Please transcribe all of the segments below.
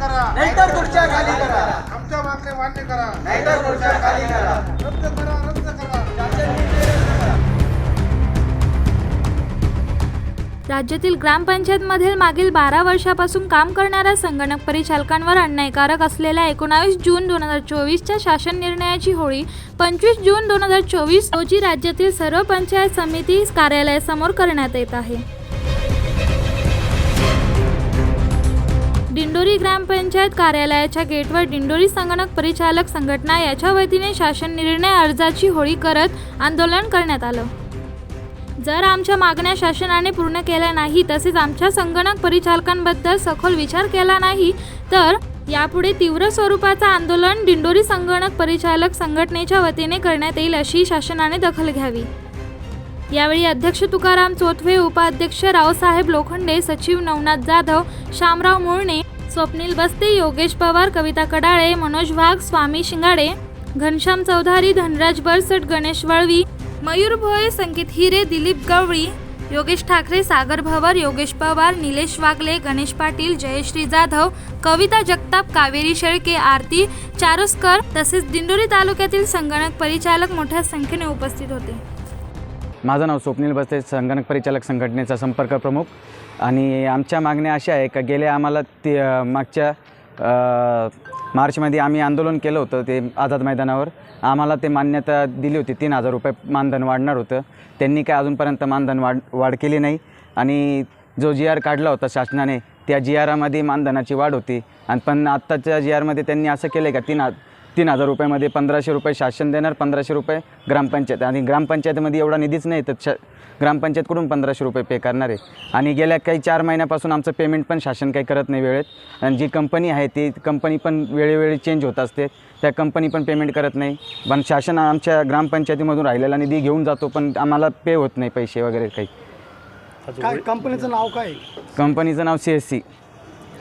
करा. नाहीतर खुर्च्या खाली करा. आमच्या मागणे मान्य करा. खुर्च्या खाली करा. रद्द करा रद्द करा. राज्यातील ग्रामपंचायतमधील मागील बारा वर्षापासून काम करणाऱ्या संगणक परिचालकांवर अन्यायकारक असलेल्या एकोणावीस जून दोन हजार चोवीसच्या शासन निर्णयाची होळी पंचवीस जून दोन हजार चोवीस रोजी राज्यातील सर्व पंचायत समिती कार्यालयासमोर करण्यात येत आहे. दिंडोरी ग्रामपंचायत कार्यालयाच्या गेटवर दिंडोरी संगणक परिचालक संघटना याच्या वतीने शासन निर्णय अर्जाची होळी करत आंदोलन करण्यात आलं. जर आमच्या मागण्या शासनाने पूर्ण केल्या नाही तसेच आमच्या संगणक परिचालकांबद्दल सखोल विचार केला नाही तर यापुढे तीव्र स्वरूपाचं आंदोलन दिंडोरी संगणक परिचालक संघटनेच्या वतीने करण्यात येईल अशी शासनाने दखल घ्यावी. यावेळी अध्यक्ष तुकाराम चोथवे उपाध्यक्ष रावसाहेब लोखंडे सचिव नवनाथ जाधव शामराव मुळणे स्वप्नील बस्ते योगेश पवार कविता कडाळे मनोज वाघ स्वामी शिंगाडे घनश्याम चौधारी धनराज बरसट गणेश वळवी मयूर भोये संगीत हिरे दिलीप गवळी योगेश ठाकरे सागर भवर योगेश पवार निलेश वागले गणेश पाटील जयश्री जाधव कविता जगताप कावेरी शेळके आरती चारोस्कर तसेच दिंडोरी तालुक्यातील संगणक परिचालक मोठ्या संख्येने उपस्थित होते. माझं नाव स्वप्नील बस्ते संगणक परिचालक संघटनेचा संपर्क प्रमुख. आणि आमच्या मागण्या अशा आहे का गेल्या आम्हाला ते मागच्या मार्चमध्ये आम्ही आंदोलन केलं होतं ते आझाद मैदानावर. आम्हाला ते मान्यता दिली होती तीन हजार रुपये मानधन वाढणार होतं. त्यांनी काय अजूनपर्यंत मानधन वाढ वाढ केली नाही. आणि जो जी आर काढला होता शासनाने त्या जी आरामध्ये मानधनाची वाढ होती. आणि पण आत्ताच्या जी आरमध्ये त्यांनी असं केलं आहे का तीन तीन हजार रुपयामध्ये पंधराशे रुपये शासन देणार पंधराशे रुपये ग्रामपंचायत. आणि ग्रामपंचायतीमध्ये एवढा निधीच नाही तर श ग्रामपंचायतकडून पंधराशे रुपये पे करणार आहे. आणि गेल्या काही चार महिन्यापासून आमचं पेमेंट पण शासन काही करत नाही वेळेत. आणि जी कंपनी आहे ती कंपनी पण वेळोवेळी चेंज होत असते. त्या कंपनी पण पेमेंट करत नाही. पण शासन आमच्या ग्रामपंचायतीमधून राहिलेला निधी घेऊन जातो पण आम्हाला पे होत नाही पैसे वगैरे काही. काय कंपनीचं नाव काय? कंपनीचं नाव सी एस सी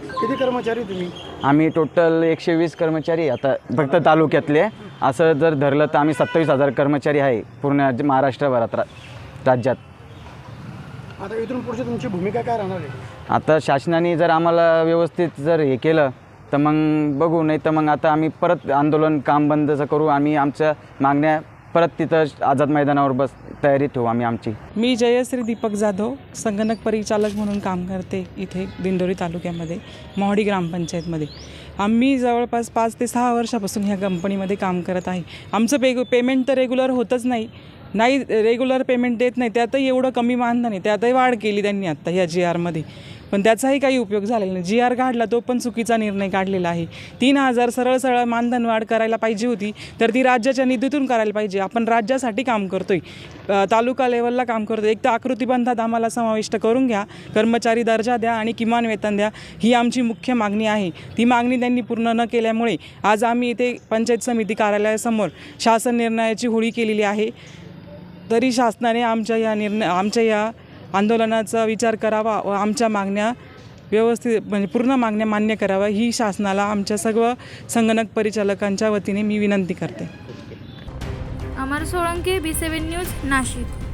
किती कर्मचारी तुम्ही? आम्ही टोटल एकशे वीस कर्मचारी आता फक्त तालुक्यातले. असं जर धरलं तर आम्ही सत्तावीस हजार कर्मचारी आहे पूर्ण ज- महाराष्ट्रभरात रा राज्यात. आता इथून पुढची तुमची भूमिका काय राहणार आहे? आता शासनाने जर आम्हाला व्यवस्थित जर हे केलं तर मग बघू. नाही तर मग आता आम्ही परत आंदोलन काम बंदचं करू आम्ही आमच्या मागण्या परत तिथं आझाद मैदानावर बस तयारी ठेवू आम्ही आमची. मी जयश्री दीपक जाधव संगणक परिचालक म्हणून काम करते इथे दिंडोरी तालुक्यामध्ये मोहडी ग्रामपंचायतमध्ये. आम्ही जवळपास पाच ते सहा वर्षापासून ह्या कंपनीमध्ये काम करत आहे. आमचं पे पेमेंट तर रेग्युलर होतच नाही. नाही रेग्युलर पेमेंट देत नाही. त्यातही एवढं कमी मानधन आहे. त्यातही वाढ केली त्यांनी आत्ता ह्या जी आरमध्ये पण त्याचाही काही उपयोग झालेला नाही. जी आर काढला तो पण चुकीचा निर्णय काढलेला आहे. तीन हजार सरळ सरळ मानधन वाढ करायला पाहिजे होती तर ती राज्याच्या निधीतून करायला पाहिजे. आपण राज्यासाठी काम करतोय. आहे तालुका लेवलला काम करतो एक तर आकृतीबंधात आम्हाला समाविष्ट करून घ्या कर्मचारी दर्जा द्या आणि किमान वेतन द्या ही आमची मुख्य मागणी आहे. ती मागणी त्यांनी पूर्ण न केल्यामुळे आज आम्ही इथे पंचायत समिती कार्यालयासमोर शासन निर्णयाची होळी केलेली आहे. तरी शासनाने आमच्या या निर्णय आमच्या या आंदोलनाचा विचार करावा व आमच्या मागण्या व्यवस्थित म्हणजे पूर्ण मागण्या मान्य कराव्या ही शासनाला आमच्या सर्व संगणक परिचालकांच्या वतीने मी विनंती करते. Amar Solanke B seven news Nashik.